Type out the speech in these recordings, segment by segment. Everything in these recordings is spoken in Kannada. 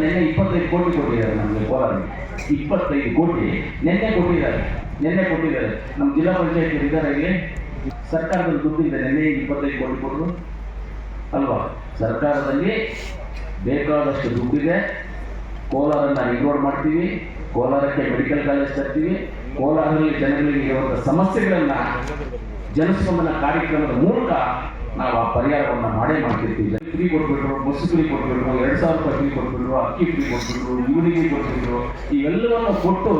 ನಿನ್ನೆ ಇಪ್ಪತ್ತೈದು ಕೋಟಿ ಕೊಟ್ಟಿದ್ದಾರೆ ನಮಗೆ ಕೋಲಾರ ಇಪ್ಪತ್ತೈದು ಕೋಟಿ. ನಿನ್ನೆ ಕೊಟ್ಟಿದ್ದಾರೆ. ನಿನ್ನೆ ಕೊಟ್ಟಿದ್ದಾರೆ. ನಮ್ಮ ಜಿಲ್ಲಾ ಪಂಚಾಯತ್ ಇದ್ದಾರೆ ಇಲ್ಲಿ ಸರ್ಕಾರದಲ್ಲಿ ದುಡ್ಡಿದೆ ನಿನ್ನೆ ಇಪ್ಪತ್ತೈದು ಕೋಟಿ ಕೊಟ್ಟರು. ಅಲ್ವಾ? ಸರ್ಕಾರದಲ್ಲಿ ಬೇಕಾದಷ್ಟು ದುಡ್ಡಿದೆ. ಕೋಲಾರನ್ನ ಇಗ್ನೋರ್ ಮಾಡ್ತೀವಿ. ಕೋಲಾರಕ್ಕೆ ಮೆಡಿಕಲ್ ಕಾಲೇಜ್ ತರ್ತೀವಿ. ಕೋಲಾರದಲ್ಲಿ ಜನಗಳಿಗೆ ಇರುವಂಥ ಸಮಸ್ಯೆಗಳನ್ನು, ಜನಸ್ಪಂದನ ಕಾರ್ಯಕ್ರಮದ ಮೂಲಕ ನಾವು ಆ ಪರಿಹಾರವನ್ನು ಮಾಡೇ ಮಾಡ್ತಿರ್ತೀವಿ. ಫ್ರೀ ಕೊಟ್ಬಿಟ್ರು ಬಸ್ ಫ್ರೀ ಕೊಟ್ಬಿಟ್ರು, ಎರಡು ಸಾವಿರ ರೂಪಾಯಿ ಫ್ರೀ ಕೊಟ್ಬಿಟ್ರು, ಅಕ್ಕಿ ಫ್ರೀ ಕೊಟ್ಬಿಟ್ರು ಇವರಿಗೆ ಕೊಟ್ಬಿಟ್ರು, ಇವೆಲ್ಲವನ್ನು ಕೊಟ್ಟು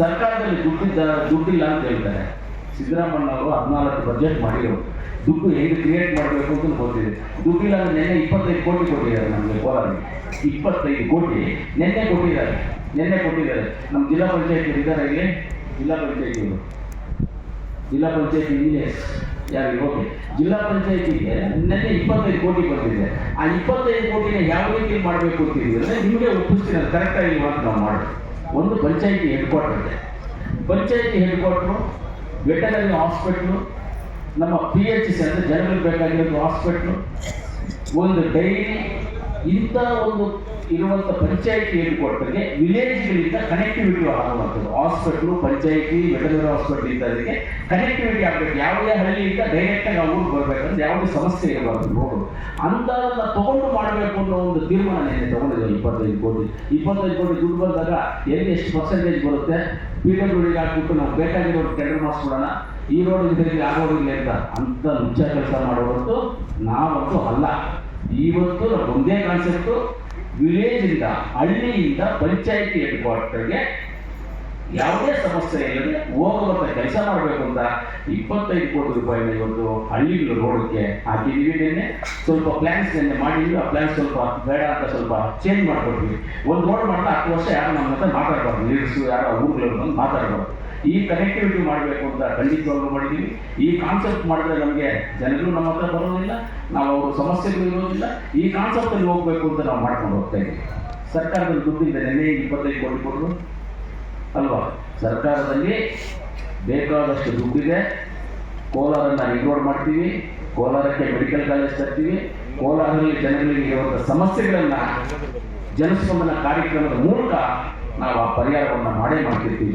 ಸರ್ಕಾರದಲ್ಲಿ ದುಡ್ಡಿದ್ದ, ದುಡ್ಡಿಲ್ಲ ಅಂತ ಹೇಳ್ತಾರೆ. ಸಿದ್ದರಾಮಯ್ಯ ಅವರು ಹದಿನಾಲ್ಕು ಬಜೆಟ್ ಮಾಡಿದರು ದುಡ್ಡು ಹೇಗೆ ಕ್ರಿಯೇಟ್ ಮಾಡಬೇಕು ಅಂತ ಗೊತ್ತಿದೆ. ದುಡ್ಡಿಲ್ಲ ಅಂದರೆ ನಿನ್ನೆ ಇಪ್ಪತ್ತೈದು ಕೋಟಿ ಕೊಟ್ಟಿದ್ದಾರೆ ನಮಗೆ ಕೋಲಾರಿಗೆ ಇಪ್ಪತ್ತೈದು ಕೋಟಿ. ನಿನ್ನೆ ಕೊಟ್ಟಿದ್ದಾರೆ. ನಿನ್ನೆ ಕೊಟ್ಟಿದ್ದಾರೆ. ನಮ್ಮ ಜಿಲ್ಲಾ ಪಂಚಾಯತ್ ಇದ್ದಾರೆ ಇಲ್ಲಿ. ಜಿಲ್ಲಾ ಪಂಚಾಯತ್ ಜಿಲ್ಲಾ ಪಂಚಾಯತ್ ಇಂಜಿನಿಯರ್ಸ್ ಯಾರಿಗೆ ಓಕೆ. ಜಿಲ್ಲಾ ಪಂಚಾಯತಿಗೆ ನಿನ್ನೆ ಇಪ್ಪತ್ತೈದು ಕೋಟಿ ಬಂದಿದೆ. ಆ ಇಪ್ಪತ್ತೈದು ಕೋಟಿನ ಯಾವ ರೀತಿ ಮಾಡಬೇಕು ಅಂತ ಅಂದರೆ ನಿಮಗೆ ಒಪ್ಪಿಸ್ತೀನಿ ಕರೆಕ್ಟಾಗಿ ಮಾತ್ರ ನಾವು ಮಾಡೋದು. ಒಂದು ಪಂಚಾಯತಿ ಹೆಡ್ ಕ್ವಾರ್ಟರ್ ಇದೆ. ಪಂಚಾಯತಿ ಹೆಡ್ ಕ್ವಾರ್ಟ್ರು ವೆಟನರಿ ಹಾಸ್ಪಿಟ್ಲು, ನಮ್ಮ ಪಿ ಎಚ್ ಸಿ ಅಂದರೆ ಜನರಿಗೆ ಬೇಕಾಗಿರೋದು ಹಾಸ್ಪಿಟ್ಲು, ಒಂದು ಡೈರಿ ಇಂಥ ಒಂದು ಇರುವಂಥ ಪಂಚಾಯತಿ ಹೆಡ್ ಕ್ವಾರ್ಟರ್ಗೆ ವಿಲೇಜ್ಗಳಿಂದ ಕನೆಕ್ಟಿವಿಟಿ ಆಗುವಂಥದ್ದು. ಹಾಸ್ಪಿಟ್ಲು ಪಂಚಾಯತಿ ವೆಟನರಿ ಹಾಸ್ಪಿಟಲ್ ಇದ್ದದಕ್ಕೆ ಕನೆಕ್ಟಿವಿಟಿ ಆಗಬೇಕು. ಯಾವುದೇ ಹಳ್ಳಿಯಿಂದ ಡೈರೆಕ್ಟಾಗಿ ಆ ಊರಿಗೆ ಬರಬೇಕಂದ್ರೆ ಯಾವುದೇ ಸಮಸ್ಯೆ ಇರಬಾರ್ದು ರೋಡು ಅಂಥದನ್ನ ತಗೊಂಡು ಮಾಡಬೇಕು ಅನ್ನೋ ಒಂದು ತೀರ್ಮಾನ ಏನೇ ತಗೊಂಡಿದ್ದೇವೆ, ಇಪ್ಪತ್ತೈದು ಕೋಟಿ. ಇಪ್ಪತ್ತೈದು ಕೋಟಿ ದುಡ್ಡು ಬಂದಾಗ ಎಲ್ಲಿ ಎಷ್ಟು ಪರ್ಸೆಂಟೇಜ್ ಬರುತ್ತೆ? ಪಿ ಡಬ್ಲ್ಯೂಡಿಗೆ ಹಾಕ್ಬಿಟ್ಟು ನಾವು ಬೇಕಾಗಿರೋ ಟೆಂಡರ್ ಮಾಡಿಸ್ಬಿಡೋಣ. ಈ ರೋಡ್ ಇದರಲ್ಲಿ ಆಗೋದಿಲ್ಲ ಅಂತ. ಅಂತ ಮುಚ್ಚ ಕೆಲಸ ಮಾಡುವಂತೂ ನಾವಂತೂ ಅಲ್ಲ. ಇವತ್ತು ನಮ್ಮ ಒಂದೇ ಕಾನ್ಸೆಪ್ಟು ವಿಲೇಜಿಂದ ಹಳ್ಳಿಯಿಂದ ಪಂಚಾಯಿತಿ ಹೆಡ್ ಕ್ವಾರ್ಟರ್ಗೆ ಯಾವುದೇ ಸಮಸ್ಯೆ ಇಲ್ಲದೆ ಹೋಗುವಂತ ಕೆಲಸ ಮಾಡಬೇಕು ಅಂತ ಇಪ್ಪತ್ತೈದು ಕೋಟಿ ರೂಪಾಯಿನ ಇವತ್ತು ಹಳ್ಳಿಗಳು ರೋಡಕ್ಕೆ ಹಾಕಿದ್ದೀವಿ ನಿನ್ನೆ. ಸ್ವಲ್ಪ ಪ್ಲಾನ್ಸ್ ನಿನ್ನೆ ಮಾಡಿದ್ವಿ. ಆ ಪ್ಲಾನ್ಸ್ ಸ್ವಲ್ಪ ಬೇಡ ಅಂತ ಸ್ವಲ್ಪ ಚೇಂಜ್ ಮಾಡ್ಕೊಟ್ವಿ. ಒಂದು ರೋಡ್ ಮಾಡ್ತಾ ಹತ್ತು ವರ್ಷ ಯಾರು ನಮ್ಮ ಹತ್ರ ಮಾತಾಡಬಾರ್ದು. ಲೀಡರ್ಸು ಯಾರೋ ಊರುಗಳು ಬಂದು ಮಾತಾಡಬಾರ್ದು. ಈ ಕನೆಕ್ಟಿವಿಟಿ ಮಾಡಬೇಕು ಅಂತ ಖಂಡಿತವಾಗ್ಲೂ ಮಾಡಿದ್ದೀವಿ. ಈ ಕಾನ್ಸೆಪ್ಟ್ ಮಾಡಿದ್ರೆ ನಮಗೆ ಜನಗಳು ನಮ್ಮ ಹತ್ರ ಬರೋದಿಲ್ಲ, ನಾವು ಅವ್ರ ಸಮಸ್ಯೆಗಳು ಇರೋದಿಲ್ಲ. ಈ ಕಾನ್ಸೆಪ್ಟಲ್ಲಿ ಹೋಗಬೇಕು ಅಂತ ನಾವು ಮಾಡ್ಕೊಂಡು ಹೋಗ್ತಾ ಇದ್ದೀವಿ. ಸರ್ಕಾರದಲ್ಲಿ ದುಡ್ಡಿದೆ ನೆನ್ನೆ ಇಪ್ಪತ್ತೈದು ಕೋಟಿ ಕೊಟ್ಟರು ಅಲ್ವಾ? ಸರ್ಕಾರದಲ್ಲಿ ಬೇಕಾದಷ್ಟು ದುಡ್ಡಿದೆ. ಕೋಲಾರನ್ನ ಇನ್ರೋಡ್ ಮಾಡ್ತೀವಿ. ಕೋಲಾರಕ್ಕೆ ಮೆಡಿಕಲ್ ಕಾಲೇಜ್ ತರ್ತೀವಿ. ಕೋಲಾರದಲ್ಲಿ ಜನಗಳಿಗೆ ಇರುವಂಥ ಸಮಸ್ಯೆಗಳನ್ನ ಜನಸ್ಪಂದನ ಕಾರ್ಯಕ್ರಮದ ಮೂಲಕ ನಾವು ಆ ಪರಿಹಾರವನ್ನು ಮಾಡೇ ಮಾಡ್ತಿರ್ತೀವಿ.